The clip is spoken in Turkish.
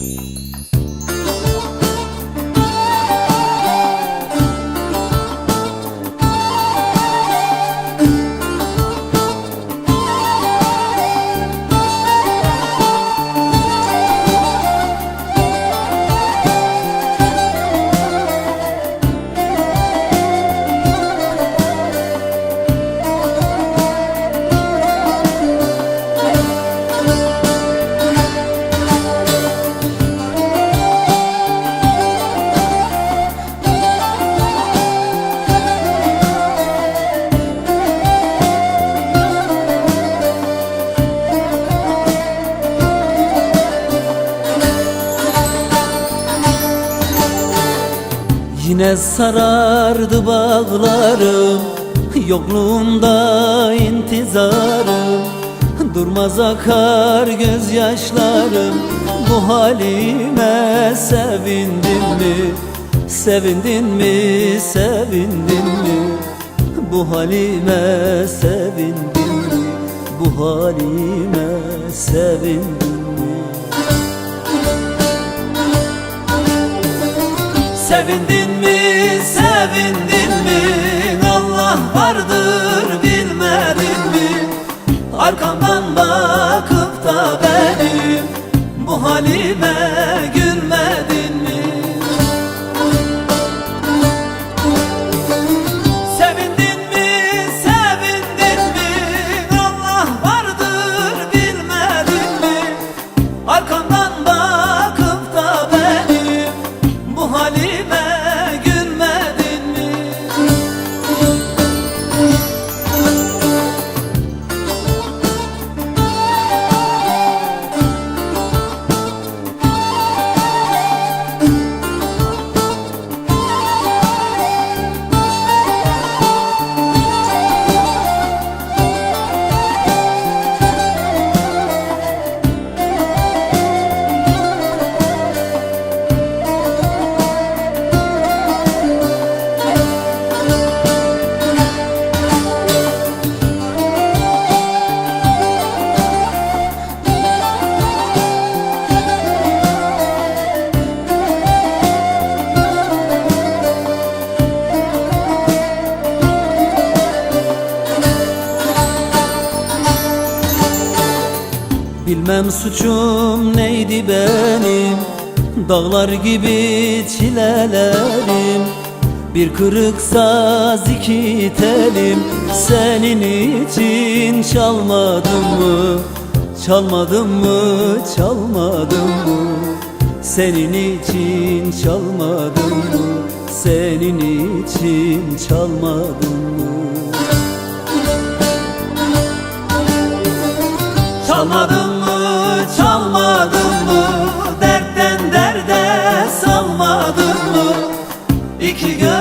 Música Yine sarardı bağlarım Yokluğunda intizarım Durmaz akar gözyaşlarım Bu halime sevindin mi? Sevindin mi? Sevindin mi? Bu halime sevindin mi? Bu halime sevindin Sevindin mi, sevindin mi? Allah vardır bilmedin mi? Arkamdan bakıp da benim bu halime gülmedin Bilmem suçum neydi benim Dağlar gibi çilelerim Bir kırık saz iki telim Senin için çalmadım mı? Çalmadım mı? Çalmadım mı? Senin için çalmadım mı? Senin için çalmadım mı? Çalmadım Salmadın mı? Dertten derde salmadın mı? İki göz